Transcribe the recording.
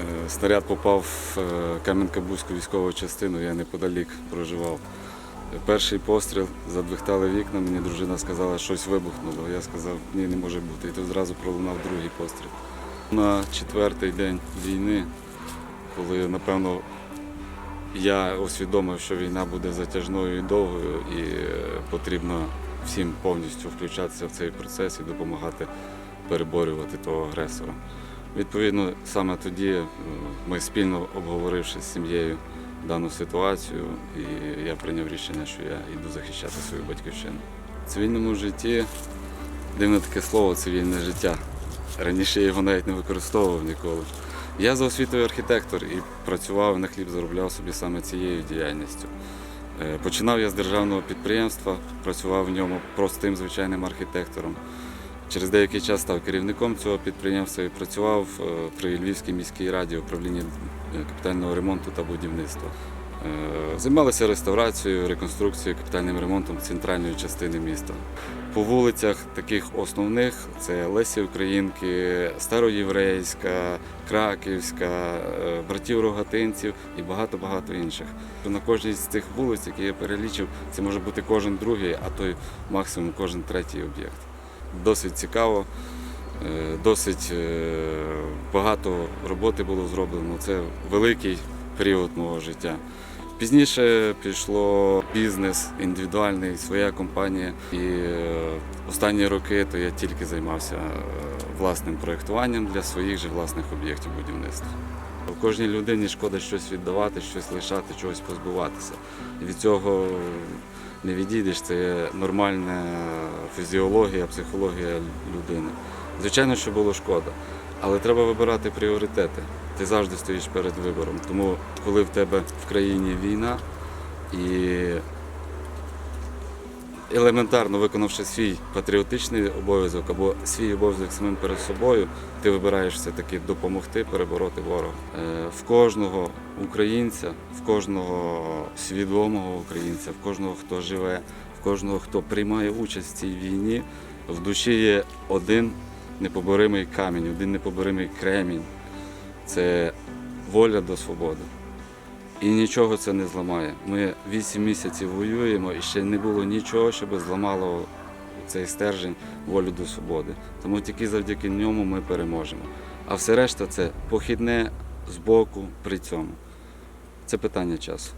Е, Снаряд попав в е, Кам'янка-Бузьку військову частину, я неподалік проживав. Перший постріл, задвихтали вікна, мені дружина сказала, що щось вибухнуло. Я сказав, ні, не може бути. І тут зразу пролунав другий постріл. На четвертий день війни, коли, напевно, я усвідомив, що війна буде затяжною і довгою, і е, потрібно всім повністю включатися в цей процес і допомагати переборювати того агресора. Відповідно, саме тоді е, ми спільно обговоривши з сім'єю дану ситуацію, і я прийняв рішення, що я йду захищати свою батьківщину. В цивільному житті дивне таке слово цивільне життя. Раніше я його навіть не використовував ніколи. Я за освітою архітектор і працював на хліб, заробляв собі саме цією діяльністю. Е, Починав я з державного підприємства, працював в ньому простим звичайним архітектором. Через деякий час став керівником цього підприємства і працював е, при Львівській міській раді управлінні е, капітального ремонту та будівництва. Е, Займалися реставрацією, реконструкцією, капітальним ремонтом центральної частини міста. По вулицях таких основних це Лесі Українки, Староєврейська, Краківська, братів Рогатинців і багато-багато інших. На кожній з цих вулиць, які я перелічив, це може бути кожен другий, а то й максимум кожен третій об'єкт. Досить цікаво, е, досить е, багато роботи було зроблено. Це великий період мого життя. Пізніше пішло бізнес індивідуальний, своя компанія. І е, останні роки то я тільки займався власним проєктуванням для своїх же власних об'єктів будівництва. У кожній людині шкода щось віддавати, щось лишати, чогось позбуватися. Від цього не відійдеш, це є нормальна фізіологія, психологія людини. Звичайно, що було шкода, але треба вибирати пріоритети. Ти завжди стоїш перед вибором. Тому, коли в тебе в країні війна і елементарно виконавши свій патріотичний обов'язок або свій обов'язок самим перед собою, ти вибираєш все-таки допомогти перебороти ворога. Е, В кожного українця, в кожного свідомого українця, в кожного, хто живе, в кожного, хто приймає участь в цій війні, в душі є один непоборимий камінь, один непоборимий кремінь. Це воля до свободи. І нічого це не зламає. Ми вісім місяців воюємо і ще не було нічого, щоб зламало цей стержень волю до свободи. Тому тільки завдяки ньому ми переможемо. А все решта це похідне збоку при цьому. Це питання часу.